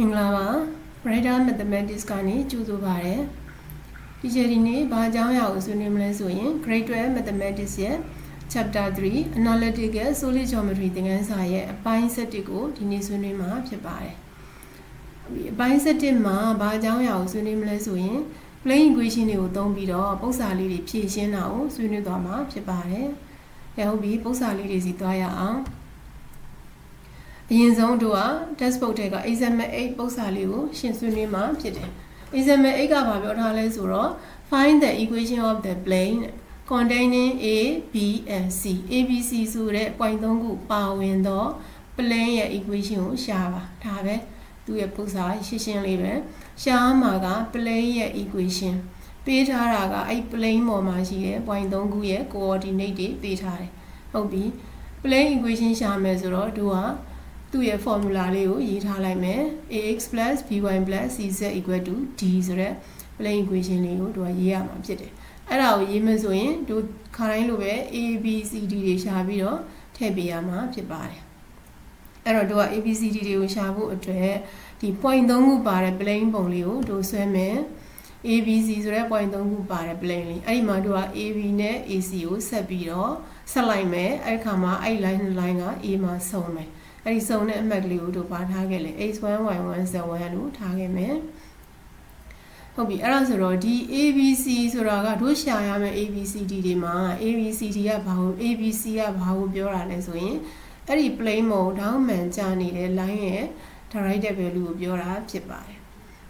မင်္ဂလာပါ Brighter Mathematics ကနေကြိုဆိုပါရစေ။ဒီချက်ဒီနေ့ဘာအကြောင်းအရာကိုဆွေးနွေးမလဲဆိုရင် Grade 12 Mathematics ရဲ့ Chapter 3 Analytical Solid Geometry သင်ခန်းစာရဲ့အပိုင်း7ကိုဒီနေ့ဆွေးနွေးမှာဖြစ်ပါတယ်။ဒီအပိုင်း7မှာဘာအကြောင်းအရာကိုဆွေးနွေးမလဲဆိုရင် plane equation တွေကိုသုံးပြီးတော့ပုံစံလေးတွေဖြည့်ရှင်းတာကိုဆွေးနွေးသွားမှာဖြစ်ပါတယ်။အဲဟုတ်ပြီပုံစံလေးတွေစီသွားရအောင်။ အရင်ဆုံးတို့က textbook ထဲက example 8ပုံစံလေးကိုရှင်းဆွေးနွေးမှာဖြစ်တယ် example 8ကဘာပြောထားလဲဆိုတော့ find the equation of the plane containing a b and c a b c ဆိုတဲ့ point 3ခုပါဝင်သော plane ရဲ့ equation ကိုရှာပါဒါပဲသူ့ရဲ့ပုံစံရှင်းရှင်းလေးပဲရှာမှာက plane ရဲ့ equation ပေးထားတာကအဲ့ plane ပေါ်မှာရှိတဲ့ point 3ခုရဲ့ coordinate တွေပေးထားတယ်ဟုတ်ပြီ plane equation ရှာမယ်ဆိုတော့တို့က သူ့ရဲ့ formula လေးကိုရေးထားလိုက်မယ် ax by cz equal to d ဆိုတဲ့ plane equation လေးကိုတို့ကရေးရမှာဖြစ်တယ်အဲ့ဒါကိုရေးမယ်ဆိုရင်တို့ခါတိုင်းလိုပဲ a b c d တွေရှာပြီးတော့ထည့်ပေးရမှာဖြစ်ပါတယ်အဲ့တော့တို့က a b c d တွေကိုရှာဖို့အတွက်ဒီ point 3ခုပါတဲ့ plane ပုံလေးကိုတို့ဆွဲမယ် ABC ဆိုတဲ့ point 3ခုပါတဲ့ plane လေးအဲ့ဒီမှာတို့က AB နဲ့ AC ကိုဆက်ပြီးတော့ဆက်လိုက်မယ်အဲ့ဒီခါမှာအဲ့ line နှစ် line က A မှာစုံမယ် အဲ့ဒီစုံတဲ့အမှတ်ကလေးကိုတို့ပါထားခဲ့လေ x1y1 z1 လို့ထားခဲ့မယ်ဟုတ်ပြီအဲ့ဒါဆိုတော့ဒီ ABC ဆိုတာကတို့ရှာရမယ့် ABCD တွေမှာ ABCD ကဘာကို ABC ကဘာကိုပြောတာလဲဆိုရင်အဲ့ဒီ plane မုံဒေါင်းမှန်ကြနေတဲ့ line ရဲ့ directed value ကိုပြောတာဖြစ်ပါတယ်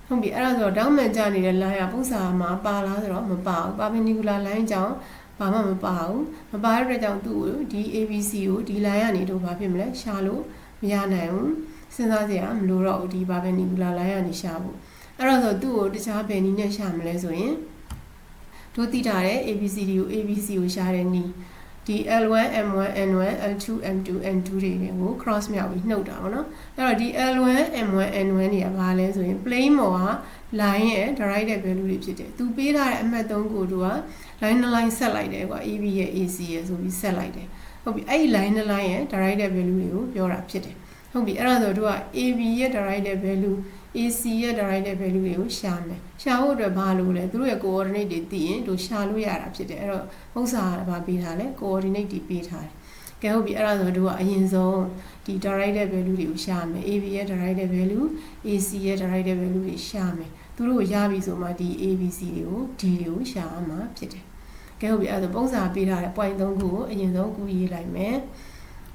ဟုတ်ပြီအဲ့ဒါဆိုတော့ဒေါင်းမှန်ကြနေတဲ့ line ကပုံစံမှာပါလားဆိုတော့မပါဘူး perpendicular line ကြောင့်ဘာမှမပါဘူးမပါတဲ့အတွက်ကြောင့်သူ့ကိုဒီ ABC ကိုဒီ line ကနေတို့ဘာဖြစ်မလဲရှာလို့ မရနိုင်ဘူးစဉ်းစားကြရမလို့တော့ဒီဘာပဲနီကူလာလိုင်းကနေရှာဖို့အဲ့တော့ဆိုသူ့ကိုတခြားဘယ်နည်းနဲ့ရှာမလဲဆိုရင်တို့သိထားတဲ့ ABCD ကို ABC ကိုရှာတဲ့နည်းဒီ L1 M1 N1 L2 M2 N2 တွေကို cross မြောက်ပြီးနှုတ်တာပေါ့နော်အဲ့တော့ဒီ L1 M1 N1 တွေကဘာလဲဆိုရင် plane ပေါ်က line ရဲ့ directed value တွေဖြစ်တယ်သူပေးထားတဲ့အမှတ်3ကိုတို့က line နှစ် line ဆက်လိုက်တယ်ကွာ AB ရဲ့ AC ရဲ့ဆိုပြီးဆက်လိုက်တယ် ဟုတ်ပြီအဲ့ဒီ line တစ် line ရဲ့ directed value တွေကိုပြောတာဖြစ်တယ်ဟုတ်ပြီအဲ့ဒါဆိုတို့က AB ရဲ့ directed value AC ရဲ့ directed value တွေကိုရှာမယ်ရှာဖို့အတွက်ဘာလို့လဲသူတို့ရဲ့ coordinate တွေသိရင်တို့ရှာလို့ရတာဖြစ်တယ်အဲ့တော့ဥစ္စာကဘာပေးထားလဲ coordinate တွေပေးထားတယ်ကဲဟုတ်ပြီအဲ့ဒါဆိုတို့ကအရင်ဆုံးဒီ directed value တွေကိုရှာမယ် AB ရဲ့ directed value AC ရဲ့ directed value တွေရှာမယ်သူတို့ကိုရပြီဆိုမှဒီ ABC တွေကို D တွေကိုရှာရမှာဖြစ်တယ် ကဲဟုတ်ပြီအဲ့ဒါပုံစံပေးထားတဲ့ point 3ခုကိုအရင်ဆုံးကူရေးလိုက်မယ်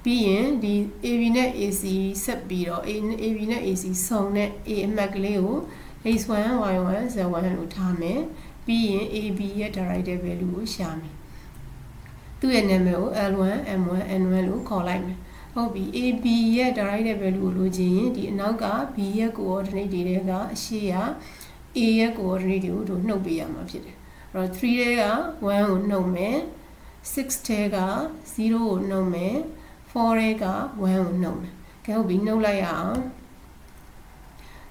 ပြီးရင်ဒီ AB နဲ့ AC ဆက်ပြီးတော့ AB နဲ့ AC စုံတဲ့ A အမှတ်ကလေးကို x1 y1 z1 လို့ထားမယ်ပြီးရင် AB ရဲ့ directed value ကိုရှာမယ်သူ့ရဲ့နာမည်ကို L1 M1 N1 လို့ခေါ်လိုက်မယ်ဟုတ်ပြီ AB ရဲ့ directed value ကိုလိုချင်ရင်ဒီအနောက်က B ရဲ့ coordinate တွေထဲကအရှိရ A ရဲ့ coordinate တွေကိုတို့နှုတ်ပေးရမှာဖြစ်တယ် တော့3ထဲက1ကိုနှုတ်မယ်6ထဲက0ကိုနှုတ်မယ်4ထဲက1ကိုနှုတ်မယ်ကဲဟုတ်ပြီနှုတ်လိုက်ရအောင်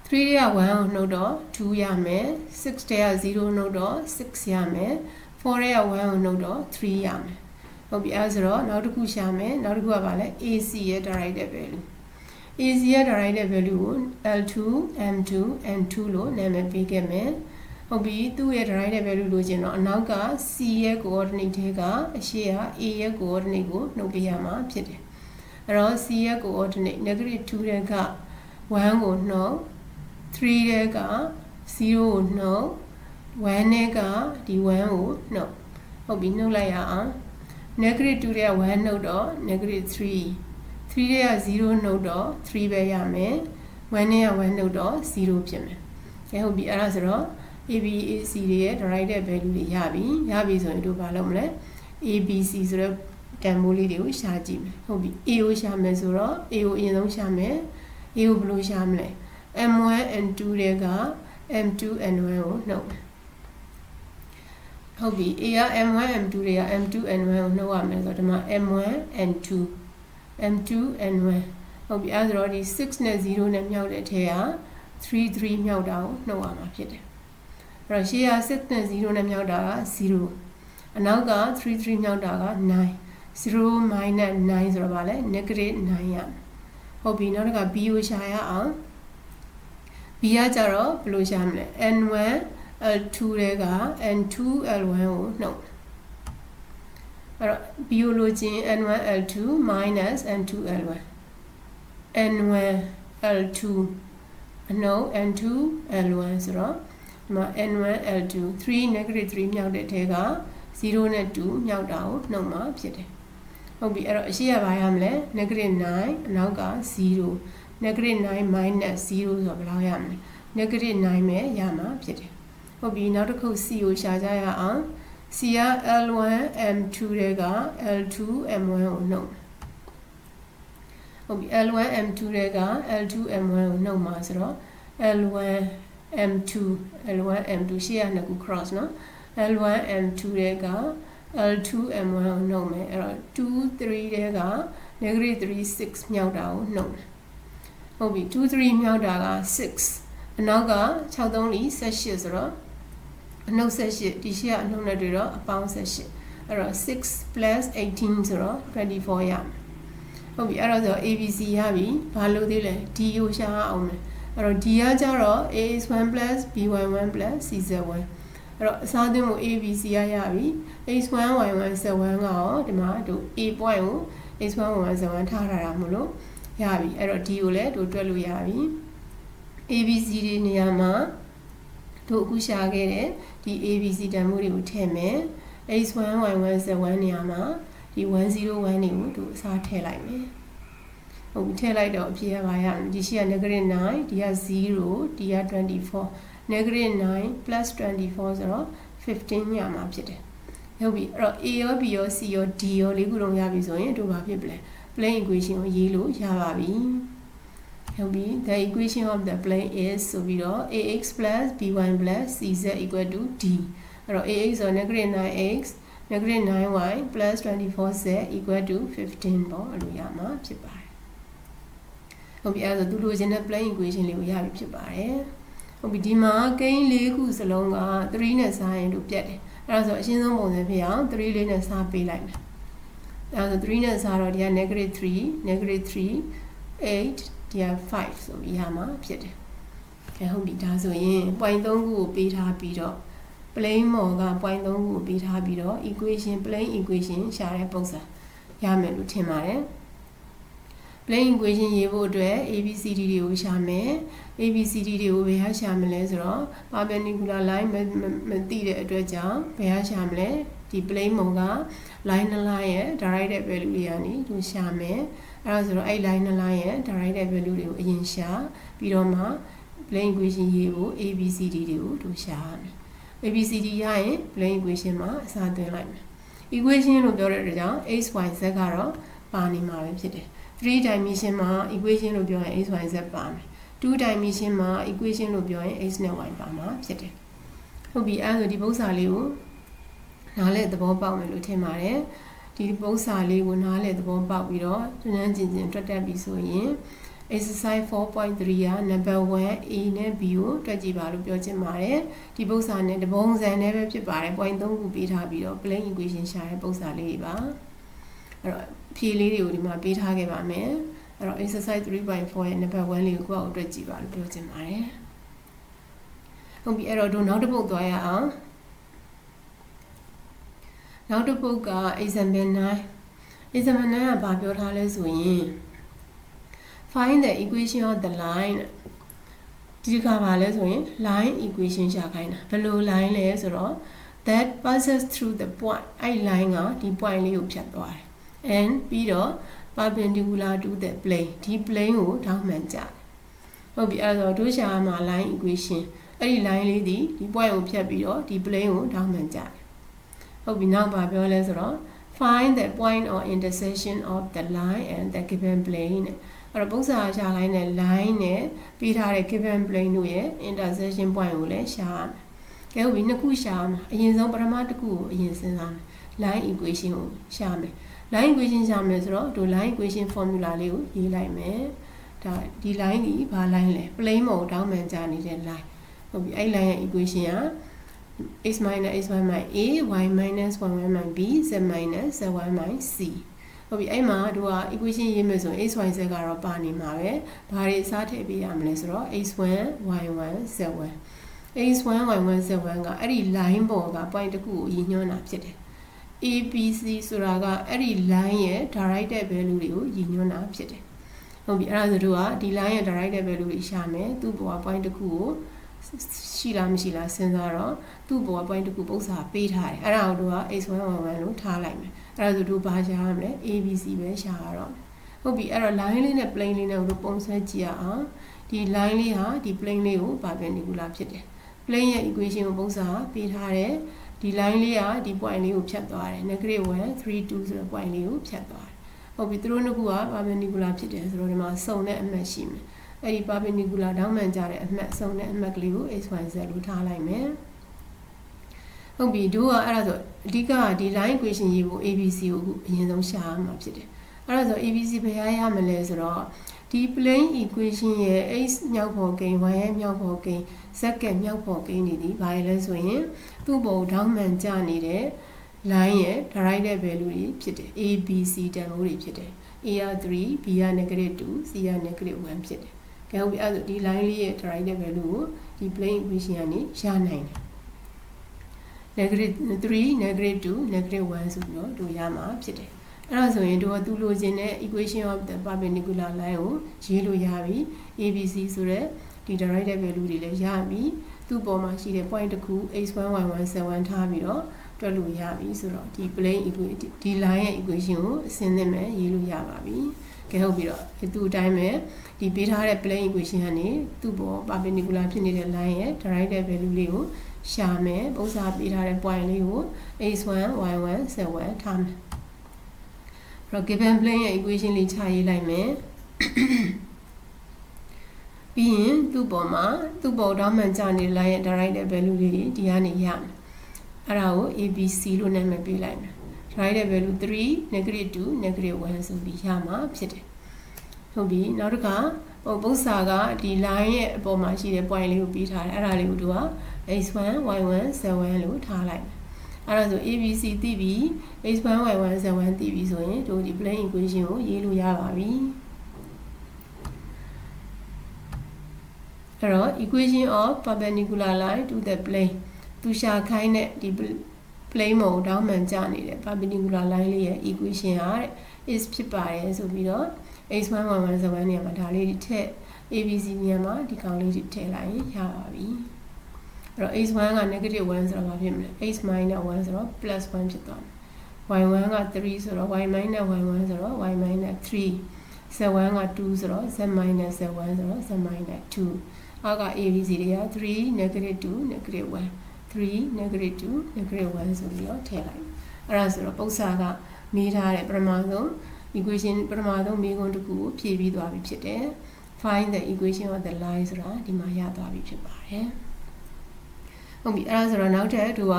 3ထဲက1ကိုနှုတ်တော့2ရမယ်6ထဲက0နှုတ်တော့6ရမယ်4ထဲက1ကိုနှုတ်တော့3ရမယ်ဟုတ်ပြီအဲဆိုတော့နောက်တစ်ခုရှာမယ်နောက်တစ်ခုကဘာလဲ AC ရဲ့ directed value AC ရဲ့ directed value ကို L2 M2 N2 လို့နာမည်ပေးခဲ့မယ် ဟုတ်ပြီသူ့ရဲ့ directed value လို့ကျင်တော့အနောက်က C ရဲ့ coordinate ထဲကအရှေ့က A ရဲ့ coordinate ကိုနှုတ်ပေးရမှာဖြစ်တယ်အဲ့တော့ C ရဲ့ coordinate negative 2တဲ့က1ကိုနှုတ်3တဲ့က0ကိုနှုတ်1နဲ့ကဒီ1ကိုနှုတ်ဟုတ်ပြီနှုတ်လိုက်ရအောင် negative 2တဲ့က1နှုတ်တော့ negative 3 3တဲ့က0နှုတ်တော့3ပဲရမယ်1နဲ့က1နှုတ်တော့0ဖြစ်မယ်ကဲဟုတ်ပြီအဲ့ဒါဆိုတော့ ABAC တွေရဲ့ directed value တွေရပြီရပြီဆိုရင်တို့ဘာလုပ်မလဲ ABC ဆိုတဲ့တန်ဖိုးလေးတွေကိုရှာကြည့်မယ်ဟုတ်ပြီ A ကိုရှာမယ်ဆိုတော့ A ကိုအရင်ဆုံးရှာမယ် A ကိုဘယ်လိုရှာမလဲ M1 N2 တွေက M2 N1 ကိုနှုတ်မယ်ဟုတ်ပြီ A က M1 M2 တွေက M2 N1 ကိုနှုတ်ရမယ်ဆိုတော့ဒီမှာ M1 N2 M2 N1 ဟုတ်ပြီအဲဆိုတော့ဒီ6နဲ့0နဲ့မြောက်တဲ့အထက်က3 3မြောက်တာကိုနှုတ်ရမှာဖြစ်တယ် အဲ့တော့ရှေ့က6နဲ့0နဲ့မြောက်တာက0အနောက်က3 3မြောက်တာက9 0 9ဆိုတော့ဗာလဲ -9 ရဟုတ်ပြီနောက်တစ်ခါ b ကိုရှာရအောင် b ကကြတော့ဘယ်လိုရှာမလဲ n1 l2 တွေက n2 l1 ကိုနှုတ်အဲ့တော့ b ကိုလိုချင် n1 l2 n2 l1 n1 l2 အနှုတ် n2 l1 ဆိုတော့ ဒီမှာ n1 l2 3 negative 3မြောက်တဲ့ထဲက0နဲ့2မြောက်တာကိုနှုတ်မှာဖြစ်တယ်ဟုတ်ပြီအဲ့တော့အရှိရပါရမလဲ negative 9အနောက်က0 negative 9 minus 0ဆိုတော့ဘယ်လောက်ရမလဲ negative 9ပဲရမှာဖြစ်တယ်ဟုတ်ပြီနောက်တစ်ခု c ကိုရှာကြရအောင် c က l1 m2 တွေက l2 m1 ကိုနှုတ်ဟုတ်ပြီ l1 m2 တွေက l2 m1 ကိုနှုတ်မှာဆိုတော့ l1 m2 l1 m2 ရှေ့ကနှစ်ခု cross နော် l1 m2 တွေက l2 m1 ကိုနှုတ်မယ်အဲ့တော့2 3တွေက negative 3 6မြောက်တာကိုနှုတ်မယ်ဟုတ်ပြီ2 3မြောက်တာက6အနောက်က6 3 4 18ဆိုတော့အနှုတ်18ဒီရှေ့ကအနှုတ်နဲ့တွေ့တော့အပေါင်း18အဲ့တော့6 18ဆိုတော့24ရမယ်ဟုတ်ပြီအဲ့တော့ဆို ABC ရပြီဘာလို့သေးလဲ D ကိုရှာအောင်မယ် အဲ့တော့ D ကကြတော့ AX1 B11 CZ1 အဲ့တော့အစားသွင်းကို ABC ရရပြီ X1 Y1 Z1 ကရောဒီမှာတို့ A point ကို X1 Y1 Z1 ထားထားတာမလို့ရပြီအဲ့တော့ D ကိုလည်းတို့တွက်လို့ရပြီ ABC တွေနေရာမှာတို့အခုရှာခဲ့တဲ့ဒီ ABC တန်ဖိုးတွေကိုထည့်မယ် X1 Y1 Z1 နေရာမှာဒီ101တွေကိုတို့အစားထည့်လိုက်မယ် ဟုတ်ပြီထည့်လိုက်တော့အဖြေရပါရမယ်ဒီရှိက negative 9ဒီက0ဒီက24 negative 9 plus 24ဆိုတော့15ရမှာဖြစ်တယ်ဟုတ်ပြီအဲ့တော့ A ရော B ရော C ရော D ရောလေးခုလုံးရပြီဆိုရင်တို့ဘာဖြစ်ပလဲ plane equation ကိုရေးလို့ရပါပြီဟုတ်ပြီ the equation of the plane is ဆိုပြီးတော့ ax b1 cz equal to d အဲ့တော့ ax ဆို negative 9x negative 9y plus 24z equal to 15ပေါ့အဲ့လိုရမှာဖြစ်ပါတယ် ဟုတ်ပြီအဲ့ဒါဆိုသူလိုချင်တဲ့ plane equation လေးကိုရပြီဖြစ်ပါတယ်ဟုတ်ပြီဒီမှာကိန်း၄ခုစလုံးက3နဲ့စားရင်တို့ပြတ်တယ်အဲ့ဒါဆိုအရှင်းဆုံးပုံစံဖြစ်အောင်3လေးနဲ့စားပေးလိုက်မယ်အဲ့ဒါဆို3နဲ့စားတော့ဒီက negative 3 negative 3 8ဒီက5ဆိုပြီးရမှာဖြစ်တယ်ကဲဟုတ်ပြီဒါဆိုရင် point 3ခုကိုပေးထားပြီးတော့ plane မော်က point 3ခုကိုပေးထားပြီးတော့ equation plane equation ရှာတဲ့ပုံစံရမယ်လို့ထင်ပါတယ် plane equation ရေးဖို့အတွက် ABCD တွေကိုရှာမယ် ABCD တွေကိုဘယ်ဟာရှာမလဲဆိုတော့ perpendicular line မသိတဲ့အတွက်ကြောင့်ဘယ်ဟာရှာမလဲဒီ plane မုံက line နှစ် line ရဲ့ directed value တွေကနေသူရှာမယ်အဲ့ဒါဆိုတော့အဲ့ line နှစ် line ရဲ့ directed value တွေကိုအရင်ရှာပြီးတော့မှ plane equation ရေးဖို့ ABCD တွေကိုသူရှာရမယ် ABCD ရရင် plane equation မှာအစားသွင်းလိုက်မယ် equation လို့ပြောတဲ့အတွက်ကြောင့် x y z ကတော့ပါနေမှာပဲဖြစ်တယ် 3 dimension မှာ equation လို့ပြောရင် x y z ပါမယ်2 dimension မှာ equation လို့ပြောရင် x နဲ့ y ပါမှာဖြစ်တယ်ဟုတ်ပြီအဲဆိုဒီပု္ပ္ပာလေးကိုနားလည်သဘောပေါက်မယ်လို့ထင်ပါတယ်ဒီပု္ပ္ပာလေးကိုနားလည်သဘောပေါက်ပြီးတော့ကျွမ်းကျင်ကျင်တွက်တက်ပြီဆိုရင် exercise 4.3က number 1 A နဲ့ B ကိုတွက်ကြည့်ပါလို့ပြောချင်ပါတယ်ဒီပု္ပ္ပာနဲ့တပုံစံနဲ့ပဲဖြစ်ပါတယ် point 3ခုပေးထားပြီးတော့ plane equation ရှာတဲ့ပု္ပ္ပာလေးတွေပါအဲ့တော့ ဖြေလေးတွေကိုဒီမှာပေးထားခဲ့ပါမယ်အဲ့တော့ exercise 3.4ရဲ့ number 1လေးကိုကိုယ့်အကိုတွက်ကြည့်ပါလို့ပြောချင်ပါတယ်ဟုတ်ပြီအဲ့တော့တို့နောက်တစ်ပုဒ်သွားရအောင်နောက်တစ်ပုဒ်က example 9 example 9ကဘာပြောထားလဲဆိုရင် find the equation of the line ဒီကဘာလဲဆိုရင် line equation ရှာခိုင်းတာဘယ်လို line လဲဆိုတော့ that passes through the point အဲ့ line ကဒီ point လေးကိုဖြတ်သွားတယ် and ပြီးတော့ perpendicular to the plane ဒီ plane ကိုထောက်မှန်ကြတယ်ဟုတ်ပြီအဲ့တော့တို့ရှာမှာ line equation အဲ့ဒီ line လေးဒီဒီ point ကိုဖြတ်ပြီးတော့ဒီ plane ကိုထောက်မှန်ကြတယ်ဟုတ်ပြီနောက်ပါပြောလဲဆိုတော့ find the point or intersection of the line and the given plane အဲ့တော့ပုံစံရှာလိုက်တဲ့ line နဲ့ပြီးထားတဲ့ given plane တို့ရဲ့ intersection point ကိုလည်းရှာရမယ်။ကဲဟုတ်ပြီနှစ်ခုရှာမှာအရင်ဆုံးပထမတစ်ခုကိုအရင်စဉ်းစားမယ်။ line equation ကိုရှာမယ်။ line equation ရှာမယ်ဆိုတော့ဒီ line equation formula လေးကိုရေးလိုက်မယ်။ဒါဒီ line ဒီဘာ line လဲ plane မဟုတ်တောင်းမှန်ကြနေတဲ့ line ။ဟုတ်ပြီအဲ့ line ရဲ့ equation က x minus x1 minus a y minus y1 minus b z minus z1 minus c ဟုတ်ပြီအဲ့မှာတို့က equation ရေးမယ်ဆိုရင် x y z ကတော့ပါနေမှာပဲဘာတွေစားထည့်ပေးရမလဲဆိုတော့ x1 y1 z1 x1 y1 z1 ကအဲ့ဒီ line ပေါ်က point တစ်ခုကိုရည်ညွှန်းတာဖြစ်တယ် ABC ဆိုတာကအဲ့ဒီ line ရဲ့ directed value တွေကိုရည်ညွှန်းတာဖြစ်တယ်ဟုတ်ပြီအဲ့ဒါဆိုတို့ကဒီ line ရဲ့ directed value တွေရှာမယ်သူ့ပေါ်က point တစ်ခုကိုရှိလားမရှိလားစဉ်းစားတော့သူ့ပေါ်က point တစ်ခုပုံစံပေးထားတယ်အဲ့ဒါကိုတို့က x1 y1 လို့ထားလိုက်မယ်အဲ့ဒါဆိုတို့ဘာရှာရမလဲ ABC ပဲရှာရတော့ဟုတ်ပြီအဲ့တော့ line လေးနဲ့ plane လေးနဲ့တို့ပုံဆွဲကြည့်ရအောင်ဒီ line လေးဟာဒီ plane လေးကို perpendicular ဖြစ်တယ် plane ရဲ့ equation ကိုပုံစံပေးထားတယ် ဒီ line လေးကဒီ point လေးကိုဖြတ်သွားတယ် negative 1 3 2ဆိုတဲ့ point လေးကိုဖြတ်သွားတယ်ဟုတ်ပြီသူတို့နှစ်ခုက perpendicular ဖြစ်တယ်ဆိုတော့ဒီမှာစုံတဲ့အမှတ်ရှိမယ်အဲ့ဒီ perpendicular တောင်းမှန်ကြတဲ့အမှတ်စုံတဲ့အမှတ်ကလေးကို x y z လို့ထားလိုက်မယ်ဟုတ်ပြီတို့ကအဲ့ဒါဆိုအဓိကဒီ line equation ရေးဖို့ abc ကိုအခုအရင်ဆုံးရှာရမှာဖြစ်တယ်အဲ့ဒါဆို abc ဘယ်ရရမလဲဆိုတော့ ဒီ plane equation ရဲ့ x မြောက်ဖော်ကိန်း y ရဲ့မြောက်ဖော်ကိန်း z ကမြောက်ဖော်ကိန်းတွေဒီဘာလဲဆိုရင်သူ့ပုံထောင်းမှန်ကြနေတဲ့ line ရဲ့ directed value တွေဖြစ်တယ် a b c တန်ဖိုးတွေဖြစ်တယ် a က3 b က negative 2 c က negative 1ဖြစ်တယ်။ကဲဟုတ်ပြီအဲ့ဒါဒီ line လေးရဲ့ directed value ကိုဒီ plane equation ကနေရနိုင်တယ်။ negative 3 negative 2 negative 1ဆိုပြီးတော့တို့ရမှာဖြစ်တယ် အဲ့ဒါဆိုရင်တို့ကသူလိုချင်တဲ့ equation of the perpendicular line ကိုရေးလို့ရပြီ abc ဆိုတဲ့ဒီ directed value တွေလည်းရပြီသူ့ပေါ်မှာရှိတဲ့ point တစ်ခု x1 y1 z1 ထားပြီးတော့တွက်လို့ရပြီဆိုတော့ဒီ plane equation ဒီ line ရဲ့ equation ကိုအစင်းသင့်မဲ့ရေးလို့ရပါပြီကဲဟုတ်ပြီးတော့သူ့အတိုင်းပဲဒီပေးထားတဲ့ plane equation ကနေသူ့ပေါ် perpendicular ဖြစ်နေတဲ့ line ရဲ့ directed value လေးကိုရှာမယ်ပုံစံပေးထားတဲ့ point လေးကို x1 y1 z1 ထားမယ် တော့ given plane ရဲ့ equation လေးခြာရေးလိုက်မယ်ပြီးရင်သူ့ပေါ်မှာသူ့ပေါ်တော့မှန်ကြနေ line ရဲ့ directed value လေးဒီကနေရမယ်အဲ့ဒါကို abc လို့နာမည်ပေးလိုက်မယ် directed value 3 negative 2 negative 1ဆိုပြီးရမှာဖြစ်တယ်ဟုတ်ပြီနောက်တစ်ခါဟိုပု္ပ္ပစာကဒီ line ရဲ့အပေါ်မှာရှိတဲ့ point လေးကိုပြီးထားတယ်အဲ့ဒါလေးကိုသူက x1 y1 z1 လို့ထားလိုက်မယ် အဲ့ဒါဆို abc သိပြီ x1 y1 z1 သိပြီဆိုရင်တို့ဒီ plane equation ကိုရေးလို့ရပါပြီအဲ့တော့ equation of perpendicular line to the plane သူရှာခိုင်းတဲ့ဒီ plane မုံတောင်းမှန်ကြနေတဲ့ perpendicular line လေးရဲ့ equation ဟာတဲ့ is ဖြစ်ပါတယ်ဆိုပြီးတော့ x1 y1 z1 နေရာမှာဒါလေးတွေထည့် abc နေရာမှာဒီကောင်လေးတွေထည့်လိုက်ရင်ရပါပြီ အဲ့တော့ x1 က negative 1ဆိုတော့ဘာဖြစ်မလဲ x minus 1ဆိုတော့ plus 1ဖြစ်သွားမယ် y1 က3ဆိုတော့ y minus y1 ဆိုတော့ y minus 3 z1 က2ဆိုတော့ z minus z1 ဆိုတော့ z minus 2အောက်က abc တွေက3 negative 2 negative 1 3 negative 2 negative 1ဆိုပြီးတော့ထည့်လိုက်အဲ့ဒါဆိုတော့ပု္ပ္ပစာကမေးထားတဲ့ပထမဆုံး equation ပထမဆုံးမေးခွန်းတစ်ခုကိုဖြည့်ပြီးသွားပြီဖြစ်တယ် find the equation of the line ဆိုတာဒီမှာရသွားပြီဖြစ်ပါတယ် ဟုတ်ပြီအဲ့ဒါဆိုတော့နောက်ထပ်သူက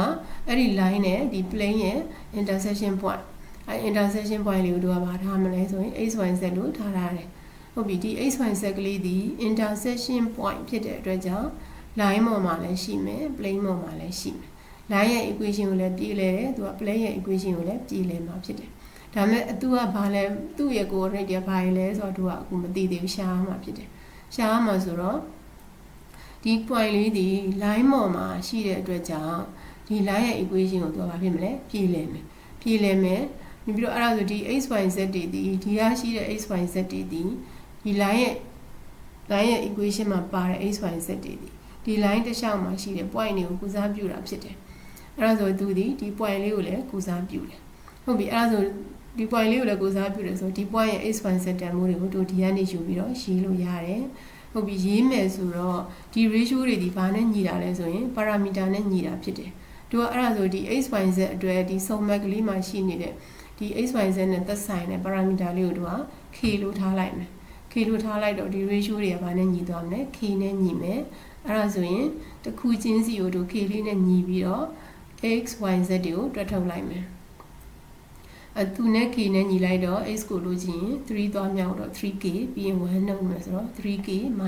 အဲ့ဒီ line နဲ့ဒီ plane ရဲ့ intersection point အဲ intersection point လေးကိုသူကဘာထားမလဲဆိုရင် x y z လို့ထားထားတယ်ဟုတ်ပြီဒီ x y z ကလေးဒီ intersection point ဖြစ်တဲ့အတွက်ကြောင့် line ပေါ်မှာလည်းရှိမယ် plane ပေါ်မှာလည်းရှိမယ် line ရဲ့ equation ကိုလည်းပြည်လဲတယ်သူက plane ရဲ့ equation ကိုလည်းပြည်လဲမှာဖြစ်တယ်ဒါပေမဲ့အတူကဘာလဲသူ့ရဲ့ coordinate တွေဘာလဲဆိုတော့သူကအခုမသိသေးဘူးရှားမှာဖြစ်တယ်ရှားမှာဆိုတော့ ဒီ point လေးဒီ line ပေါ်မှာရှိတဲ့အတွက်ကြောင့်ဒီ line ရဲ့ equation ကိုသူကဘာဖြစ်မလဲပြည်လဲမယ်ပြည်လဲမယ်ပြီးတော့အဲ့ဒါဆိုဒီ x y z တွေဒီဒီရရှိတဲ့ x y z တွေဒီဒီ line ရဲ့ line ရဲ့ equation မှာပါတဲ့ x y z တွေဒီဒီ line တစ်လျှောက်မှာရှိတဲ့ point တွေကိုကုစားပြုတာဖြစ်တယ်အဲ့ဒါဆိုသူဒီဒီ point လေးကိုလည်းကုစားပြုတယ်ဟုတ်ပြီအဲ့ဒါဆိုဒီ point လေးကိုလည်းကိုစားပြုတယ်ဆိုဒီ point ရဲ့ x y z တန်ဖိုးတွေကိုတို့ဒီကနေယူပြီးတော့ရေးလို့ရတယ် ဟုတ်ပြီရေးမယ်ဆိုတော့ဒီ ratio တွေဒီဘာနဲ့ညီတာလဲဆိုရင် parameter နဲ့ညီတာဖြစ်တယ်တို့ကအဲ့ဒါဆိုဒီ x y z အတွက်ဒီ sum map ကလေးမှာရှိနေတဲ့ဒီ x y z နဲ့သက်ဆိုင်တဲ့ parameter လေးကိုတို့က k လို့ထားလိုက်မယ် k လို့ထားလိုက်တော့ဒီ ratio တွေကဘာနဲ့ညီသွားမလဲ k နဲ့ညီမယ်အဲ့ဒါဆိုရင်တစ်ခုချင်းစီကိုတို့ k လေးနဲ့ညီပြီးတော့ x y z တွေကိုတွက်ထုတ်လိုက်မယ် အသူနဲ့ k နဲ့ညီလိုက်တော့ x ကိုလို့ချင်း3သွားမြောက်တော့ 3k ပြီးရင်1နှုတ်မယ်ဆိုတော့ 3k 1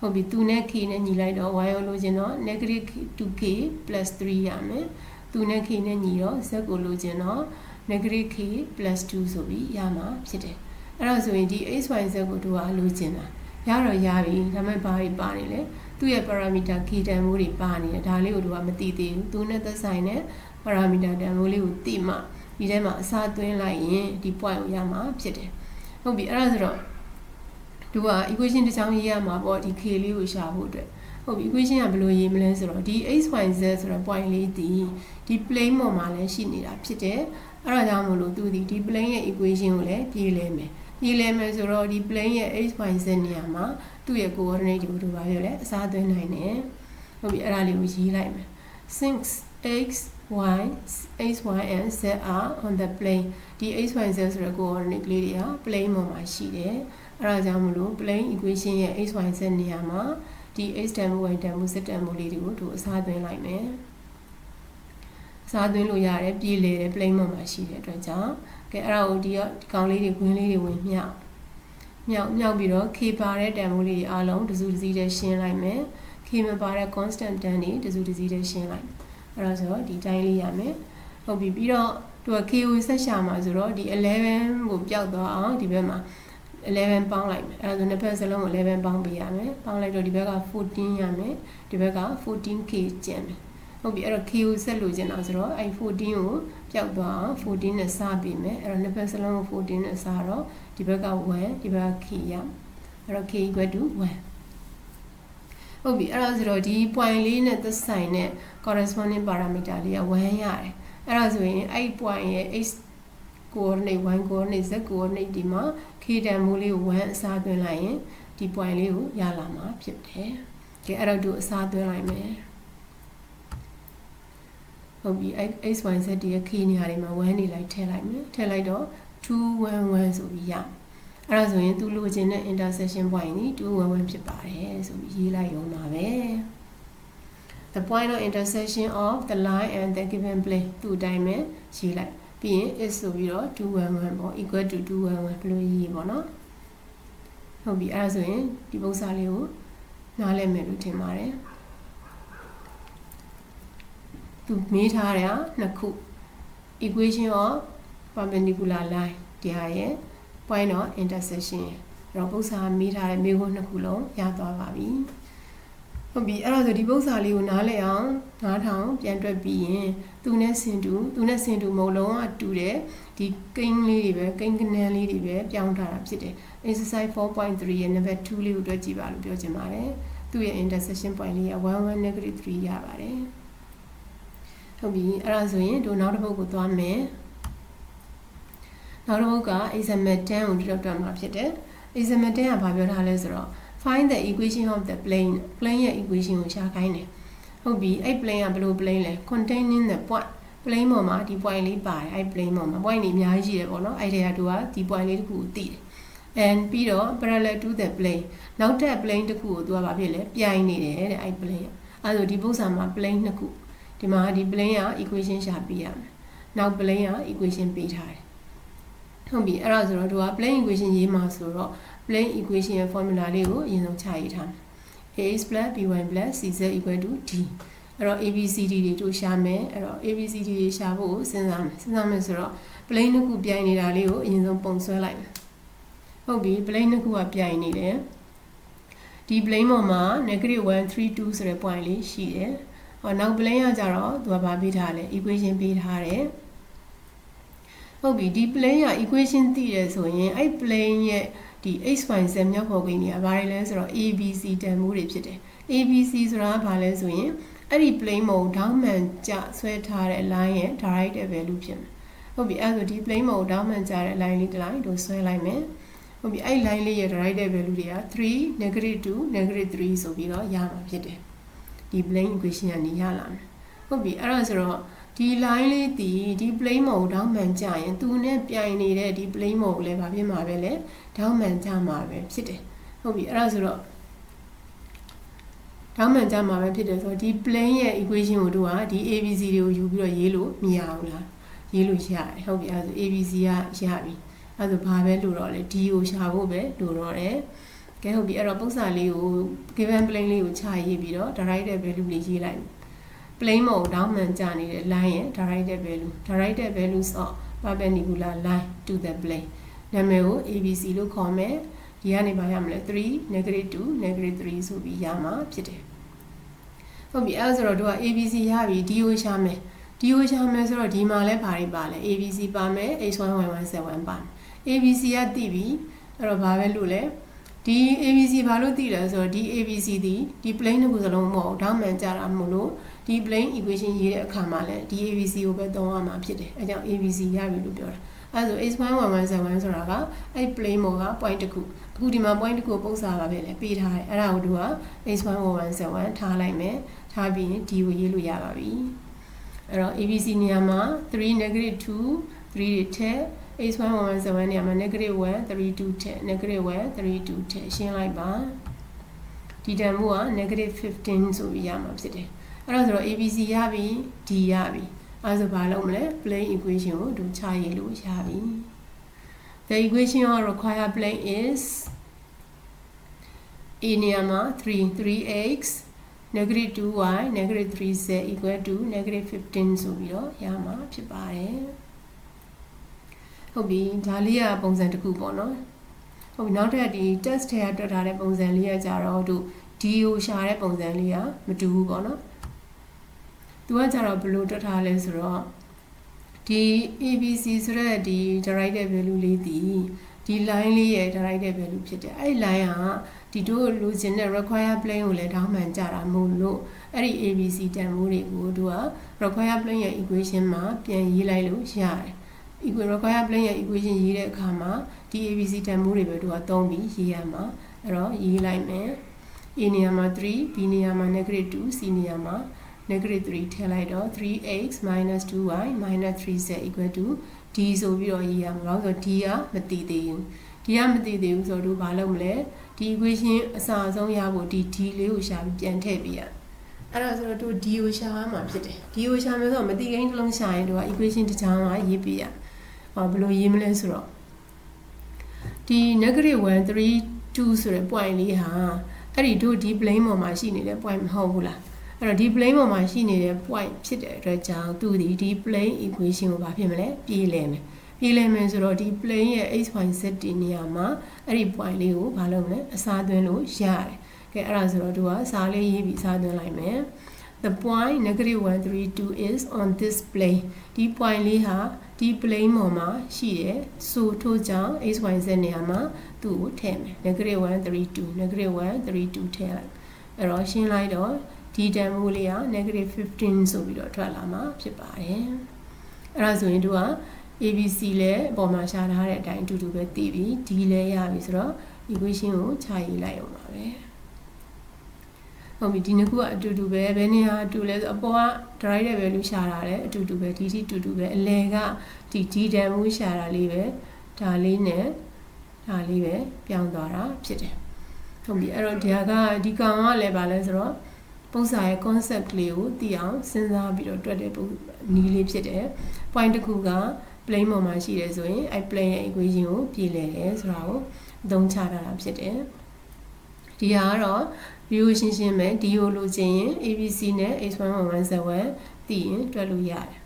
ဟုတ်ပြီသူနဲ့ k နဲ့ညီလိုက်တော့ y ကိုလို့ချင်းတော့ negative 2k 3ရမယ်သူနဲ့ k နဲ့ညီတော့ z ကိုလို့ချင်းတော့ negative k plus 2ဆိုပြီးရမှာဖြစ်တယ်အဲ့ဒါဆိုရင်ဒီ x y z ကိုတို့ကလိုချင်တာရတော့ရပြီဒါပေမဲ့ဘာတွေပါနေလဲသူ့ရဲ့ parameter k တန်ဖိုးတွေပါနေတယ်ဒါလေးကိုတို့ကမသိသေးဘူးသူနဲ့သက်ဆိုင်တဲ့ parameter တန်ဖိုးလေးကိုသိမှ ဒီထဲမှာအစားသွင်းလိုက်ရင်ဒီ point ကိုရမှာဖြစ်တယ်ဟုတ်ပြီအဲ့ဒါဆိုတော့သူက equation တစ်ချောင်းရေးရမှာပေါ့ဒီ k လေးကိုရှာဖို့အတွက်ဟုတ်ပြီ equation ကဘယ်လိုရေးမလဲဆိုတော့ဒီ x y z ဆိုတော့ point လေးဒီဒီ plane ပေါ်မှာလည်းရှိနေတာဖြစ်တယ်အဲ့ဒါကြောင့်မလို့သူဒီဒီ plane ရဲ့ equation ကိုလည်းပြေးလဲမယ်ပြေးလဲမယ်ဆိုတော့ဒီ plane ရဲ့ x y z နေရာမှာသူ့ရဲ့ coordinate တွေကိုတို့ပါပြောလဲအစားသွင်းနိုင်တယ်ဟုတ်ပြီအဲ့ဒါလေးကိုရေးလိုက်မယ် since x y x y and z are on the plane ဒီ x y z ဆိုတဲ့ coordinate ကလေးတွေက plane ပေါ်မှာရှိတယ်အဲ့ဒါကြောင့်မလို့ plane equation ရဲ့ x y z နေရာမှာဒီ x တန်ဖိုး y တန်ဖိုး z တန်ဖိုးလေးတွေကိုတို့အစားသွင်းလိုက်မယ်စားသွင်းလို့ရတယ်ပြည်လေတယ် plane ပေါ်မှာရှိတဲ့အတွက်ကြောင့်ကဲအဲ့ဒါကိုဒီဒီကောင်လေးတွေခွင်းလေးတွေဝင်မြောက်မြောက်မြောက်ပြီးတော့ k ပါတဲ့တန်ဖိုးလေးတွေအားလုံးတစုတစည်းတည်းရှင်းလိုက်မယ် k မပါတဲ့ constant တန်တွေတစုတစည်းတည်းရှင်းလိုက် အဲ့ဒါဆိုတော့ဒီတိုင်းလေးရမယ်ဟုတ်ပြီပြီးတော့သူက k ကိုဆက်ရှာမှာဆိုတော့ဒီ11ကိုပျောက်သွားအောင်ဒီဘက်မှာ11ပေါင်းလိုက်မယ်အဲ့ဒါဆိုနှစ်ဖက်စလုံးကို11ပေါင်းပေးရမယ်ပေါင်းလိုက်တော့ဒီဘက်က14ရမယ်ဒီဘက်က 14k ကျန်မယ်ဟုတ်ပြီအဲ့တော့ k ကိုဆက်လို့ကျင်အောင်ဆိုတော့အဲ့14ကိုပျောက်သွားအောင်14နဲ့စပေးမယ်အဲ့တော့နှစ်ဖက်စလုံးကို14နဲ့စတော့ဒီဘက်က1ဒီဘက်က k ရအဲ့တော့ k equal to 1 ဟုတ်ပြီအဲ့ဒါဆိုတော့ဒီ point လေးနဲ့သက်ဆိုင်တဲ့ corresponding parameter လေးက1ရတယ်အဲ့ဒါဆိုရင်အဲ့ point ရဲ့ x coordinate y coordinate z coordinate ဒီမှာ k တန်မိုးလေးကို1အစားသွင်းလိုက်ရင်ဒီ point လေးကိုရလာမှာဖြစ်တယ်။ကဲအဲ့တော့သူအစားသွင်းလိုက်မယ်။ဟုတ်ပြီ x y z ဒီရဲ့ k နေရာတွေမှာ1နေလိုက်ထည့်လိုက်မယ်။ထည့်လိုက်တော့211ဆိုပြီးရ။ အဲ့ဒါဆိုရင်သူလိုချင်တဲ့ intersection point ကြီး211ဖြစ်ပါတယ်ဆိုပြီးရေးလိုက်ရုံပါပဲ။ the point of intersection of the line and the given plane သူ့အတိုင်းပဲရေးလိုက်ပြီးရင် is ဆိုပြီးတော့211ပေါ့ equal to 211ဘယ်လိုရေးပေါ့နော်ဟုတ်ပြီအဲ့ဒါဆိုရင်ဒီပုံစံလေးကိုနားလည်မယ်လို့ထင်ပါတယ်သူမေးထားတာနှစ်ခု equation of perpendicular line တရားရဲ့ point of intersection အဲ့တော့ပုံစံမေးထားတဲ့မေးခွန်းနှစ်ခုလုံးရသွားပါပြီဟုတ်ပြီအဲ့ဒါဆိုဒီပု္ပ္ပစာလေးကိုနားလည်အောင်နားထောင်ပြန်တွက်ပြီးရင်သူနဲ့ဆင်တူသူနဲ့ဆင်တူမဟုတ်လုံးဝတူတယ်ဒီကိန်းလေးတွေပဲကိန်းကနန်းလေးတွေပဲပြောင်းထားတာဖြစ်တယ် exercise 4.3ရဲ့ number 2လေးကိုတွက်ကြည့်ပါလို့ပြောချင်ပါတယ်သူ့ရဲ့ intersection point လေးက11 negative 3ရပါတယ်ဟုတ်ပြီအဲ့ဒါဆိုရင်တို့နောက်တစ်ပုဒ်ကိုသွားမယ် နောက်တစ်ပုဒ်က example 10ကိုတွက်တွက်မှာဖြစ်တယ် example 10ကဘာပြောထားလဲဆိုတော့ find the equation of the plane plane ရဲ့ equation ကိုရှာခိုင်းတယ်ဟုတ်ပြီအဲ့ plane ကဘယ်လို plane လဲ containing the point plane ပေါ်မှာဒီ point လေးပါတယ်အဲ့ plane ပေါ်မှာ point တွေအများကြီးရှိတယ်ပေါ့နော်အဲ့ဒီကသူကဒီ point လေးတစ်ခုကိုသိတယ် and ပြီးတော့ parallel to the plane နောက်ထပ် plane တစ်ခုကိုသူကဘာဖြစ်လဲပြိုင်နေတယ်တဲ့အဲ့ plane အဲ့ဆိုဒီပုံစံမှာ plane နှစ်ခုဒီမှာဒီ plane က equation ရှာပေးရမယ်နောက် plane က equation ပေးထားတယ် ဟုတ်ပြီအဲ့ဒါဆိုတော့သူက plane equation ရေးမှာဆိုတော့ plane equation ရဲ့ formula လေးကိုအရင်ဆုံးချရေးထားမယ် ax by cz equal to d အဲ့တော့ abcd တွေတို့ရှာမယ်အဲ့တော့ abcd တွေရှာဖို့စဉ်းစားမယ်စဉ်းစားမယ်ဆိုတော့ plane နှစ်ခုပြိုင်နေတာလေးကိုအရင်ဆုံးပုံဆွဲလိုက်မယ်ဟုတ်ပြီ plane နှစ်ခုကပြိုင်နေတယ်ဒီ plane ပေါ်မှာ -132 ဆိုတဲ့ point လေးရှိတယ်ဟောနောက် plane ကကြတော့သူကဘာပေးထားလဲ equation ပေးထားတယ် ဟုတ်ပြီဒီ plane က equation သိတယ်ဆိုရင်အဲ့ plane ရဲ့ဒီ x y z မြောက်ပေါ်ကိန်းတွေကဘာတွေလဲဆိုတော့ abc တန်ဖိုးတွေဖြစ်တယ် abc ဆိုတာကဘာလဲဆိုရင်အဲ့ဒီ plane မုံဒေါင်းမှန်ကျဆွဲထားတဲ့ line ရဲ့ direct value ဖြစ်မယ်ဟုတ်ပြီအဲ့ဒါဆိုဒီ plane မုံဒေါင်းမှန်ကျတဲ့ line လေးတစ် line တို့ဆွဲလိုက်မယ်ဟုတ်ပြီအဲ့ line လေးရဲ့ direct value တွေက3 negative 2 negative 3ဆိုပြီးတော့ရမှာဖြစ်တယ်ဒီ plane equation ကနေရလာမယ်ဟုတ်ပြီအဲ့ဒါဆိုတော့ ဒီ line လေးတည်ဒီ plane mode တောင်းမှန်ကြရင်သူနဲ့ပြိုင်နေတဲ့ဒီ plane mode ကိုလည်းဘာဖြစ်မှာပဲလဲတောင်းမှန်ကြမှာပဲဖြစ်တယ်ဟုတ်ပြီအဲ့ဒါဆိုတော့တောင်းမှန်ကြမှာပဲဖြစ်တယ်ဆိုတော့ဒီ plane ရဲ့ equation ကိုတို့ကဒီ abc တွေကိုယူပြီးတော့ရေးလို့မရဘူးလားရေးလို့ရတယ်ဟုတ်ပြီအဲ့ဒါဆို abc ကရပြီအဲ့ဒါဆိုဘာပဲလို့တော့လဲ d ကိုရှာဖို့ပဲလို့တော့တယ်ကဲဟုတ်ပြီအဲ့တော့ပုံစံလေးကို given plane လေးကိုခြာရေးပြီးတော့ direct value လေးရေးလိုက် plane mode တောင်းမှန်ကြနေတဲ့ line ရဲ့ directed value directed values of perpendicular line to the plane နာမည်ကို ABC လို့ခေါ်မယ်ဒီကနေပါရမလဲ3 negative 2 negative 3ဆိုပြီးရမှာဖြစ်တယ်ဟုတ်ပြီအဲဆိုတော့တို့က ABC ရပြီ D ကိုရှာမယ် D ကိုရှာမယ်ဆိုတော့ဒီမှာလဲဘာတွေပါလဲ ABC ပါမယ် H1Y17 ပါမယ် ABC ကသိပြီအဲ့တော့ဘာပဲလို့လဲဒီ ABC ဘာလို့သိလဲဆိုတော့ဒီ ABC ဒီဒီ plane တစ်ခုစလုံးမဟုတ်ဓာတ်မှန်ကြတာမဟုတ်လို့ ဒီ plane equation ရေးတဲ့အခါမှာလဲဒီ ABC ကိုပဲသုံးရမှာဖြစ်တယ်အဲကြောင့် ABC ရပြီလို့ပြောတာအဲဆို h11171 ဆိုတာကအဲ့ plane ပေါ်က point တစ်ခုအခုဒီမှာ point တစ်ခုပုံစံပါပဲလေပေးထားတယ်အဲ့ဒါကိုတို့က h11171 ထားလိုက်မယ်ထားပြီးရင် d ကိုရေးလို့ရပါပြီအဲ့တော့ ABC နေရာမှာ3 negative 2 3တွေထည့် h11171 နေရာမှာ negative 1 32ထည့် negative 1 32ထည့်ရှင်းလိုက်ပါဒီတန်မှုက negative 15ဆိုပြီးရမှာဖြစ်တယ် အဲ့တော့ဆိုတော့ ABC ရပြီ D ရပြီအဲဆိုဘာလုပ်မလဲ plane equation ကိုတို့ချရေးလို့ရပြီ The equation of required plane is a နေရာမှာ3 3x negative 2y negative 3z equal to negative 15ဆိုပြီးတော့ရမှာဖြစ်ပါတယ်ဟုတ်ပြီဒါလေးကပုံစံတစ်ခုပေါ့နော်ဟုတ်ပြီနောက်ထပ်ဒီ test ထဲကတွက်ထားတဲ့ပုံစံလေးကကြတော့တို့ D ကိုရှာတဲ့ပုံစံလေးကမတူဘူးပေါ့နော် သူကကြတော့ဘယ်လိုတွက်ထားလဲဆိုတော့ဒီ ABC ဆိုတဲ့ဒီ directed value လေးဒီဒီ line လေးရဲ့ directed value ဖြစ်တယ်အဲ့ဒီ line ကဒီတို့လိုချင်တဲ့ require plane ကိုလည်းတောင်းမှန်ကြတာမဟုတ်လို့အဲ့ဒီ ABC တန်ဖိုးတွေကိုတို့က require plane ရဲ့ equation မှာပြန်ရေးလိုက်လို့ရတယ် equal require plane ရဲ့ equation ရေးတဲ့အခါမှာဒီ ABC တန်ဖိုးတွေပဲတို့ကသုံးပြီးရေးရမှာအဲ့တော့ရေးလိုက်မယ် A နေရာမှာ3 B နေရာမှာ negative 2 C နေရာမှာ negative 3ထည့်လိုက်တော့ 3x 2y 3z equal to d ဆိုပြီးတော့ရေးရမှာ။ဘာလို့ဆို d ကမသိသေးဘူး။ d ကမသိသေးဘူးဆိုတော့ဘာလုပ်မလဲ။ဒီ equation အစအဆုံးရဖို့ဒီ d လေးကိုရှာပြီးပြန်ထည့်ပေးရ။အဲ့ဒါဆိုတော့တို့ d ကိုရှာရမှာဖြစ်တယ်။ d ကိုရှာမယ်ဆိုတော့မသိကိန်းတစ်လုံးရှာရင်တို့က equation တစ်ချောင်းကရေးပေးရ။ဟောဘယ်လိုရေးမလဲဆိုတော့ဒီ negative 1 3 2ဆိုတဲ့ point လေးဟာအဲ့ဒီတို့ဒီ plane ပေါ်မှာရှိနေတဲ့ point မဟုတ်ဘူးလား အဲ့တော့ဒီ plane ပေါ်မှာရှိနေတဲ့ point ဖြစ်တဲ့အတွက်ကြောင့်သူဒီဒီ plane equation ကိုဘာဖြစ်မလဲပြေးလဲမယ်ပြေးလဲမယ်ဆိုတော့ဒီ plane ရဲ့ x y z ဒီနေရာမှာအဲ့ဒီ point လေးကိုဘာလုပ်မလဲအစားသွင်းလို့ရတယ်ကဲအဲ့ဒါဆိုတော့သူကစားလေးရေးပြီးစားသွင်းလိုက်မယ် the point negative 132 is on this plane ဒီ point လေးဟာဒီ plane ပေါ်မှာရှိတယ်ဆိုထို့ကြောင့် x y z နေရာမှာသူ့ကိုထည့်မယ် negative 132 negative 132ထည့်လိုက်အဲ့တော့ရှင်းလိုက်တော့ ဒီတန်ဖိုးလေးက negative 15 ဆိုပြီးတော့ထွက်လာမှာဖြစ်ပါတယ်အဲ့ဒါဆိုရင်တို့က ABC လဲအပေါ်မှာရှာထားတဲ့အတိုင်းအတူတူပဲသိပြီ D လဲရပြီဆိုတော့ equation ကိုခြာရေးလိုက်အောင်ပါပဲဟုတ်ပြီဒီနှစ်ခုကအတူတူပဲဘယ်နေရာအတူလဲဆိုအပေါ်က direct value ရှာတာလည်းအတူတူပဲဒီဒီတူတူပဲအလယ်ကဒီ D တန်ဖိုးရှာတာလေးပဲဒါလေးနဲ့ဒါလေးပဲပြောင်းသွားတာဖြစ်တယ်ဟုတ်ပြီအဲ့တော့ဒီကဒီကောင်ကလည်းပါလဲဆိုတော့ ပုံစံရဲ့ concept လေးကိုသိအောင်စဉ်းစားပြီးတော့တွက်တဲ့ပုံနည်းလေးဖြစ်တယ် point တစ်ခုက plane ပေါ်မှာရှိတယ်ဆိုရင်အဲ plane ရဲ့ equation ကိုပြည်လဲတယ်ဆိုတာကိုအသုံးချထားတာဖြစ်တယ်ဒီဟာကတော့ view ရှင်းရှင်းပဲဒီကိုလိုချင်ရင် ABC နဲ့ H11171 သိရင်တွက်လို့ရတယ်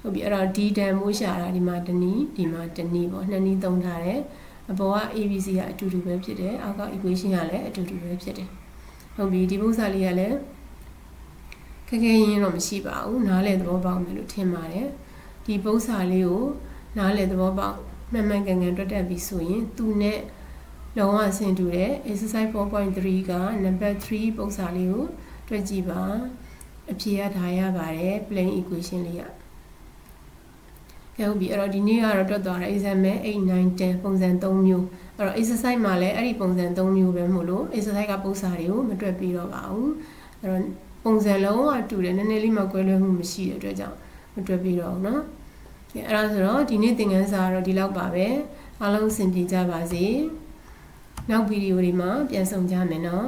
ဟုတ်ပြီအဲ့တော့ D တန်မိုးရှာတာဒီမှာတနည်းဒီမှာတနည်းပေါ့နှစ်နည်းသုံးထားတယ်အပေါ်က ABC ကအတူတူပဲဖြစ်တယ်အောက်က equation ကလည်းအတူတူပဲဖြစ်တယ်ဟုတ်ပြီဒီပုံစံလေးကလည်း ခက်ခဲရင်တော့မရှိပါဘူးနားလည်သဘောပေါက်မယ်လို့ထင်ပါတယ်ဒီပုံစံလေးကိုနားလည်သဘောပေါက်မှန်မှန်ကန်ကန်တွက်တက်ပြီးဆိုရင်သူနဲ့လုံးဝဆင်တူတဲ့ exercise 4.3က number 3ပုံစံလေးကိုတွက်ကြည့်ပါအဖြေရထားရပါတယ် plane equation လေးကကဲဟုတ်ပြီအဲ့တော့ဒီနေ့ကတော့တွက်သွားတယ် exam မဲ့8 9 10ပုံစံ3မျိုးအဲ့တော့ exercise မှာလည်းအဲ့ဒီပုံစံ3မျိုးပဲမို့လို့ exercise ကပုံစံတွေကိုမတွက်ပြီးတော့ပါဘူးအဲ့တော့ ပုံစံလုံးဝတူတယ်နည်းနည်းလေးမှကွဲလွဲမှုမရှိတဲ့အတွက်ကြောင့်မတွက်ပြီးတော့ဘူးเนาะကဲအဲ့ဒါဆိုတော့ဒီနေ့သင်ခန်းစာကတော့ဒီလောက်ပါပဲအားလုံးအဆင်ပြေကြပါစေနောက်ဗီဒီယိုတွေမှာပြန်ဆောင်ကြမယ်เนาะ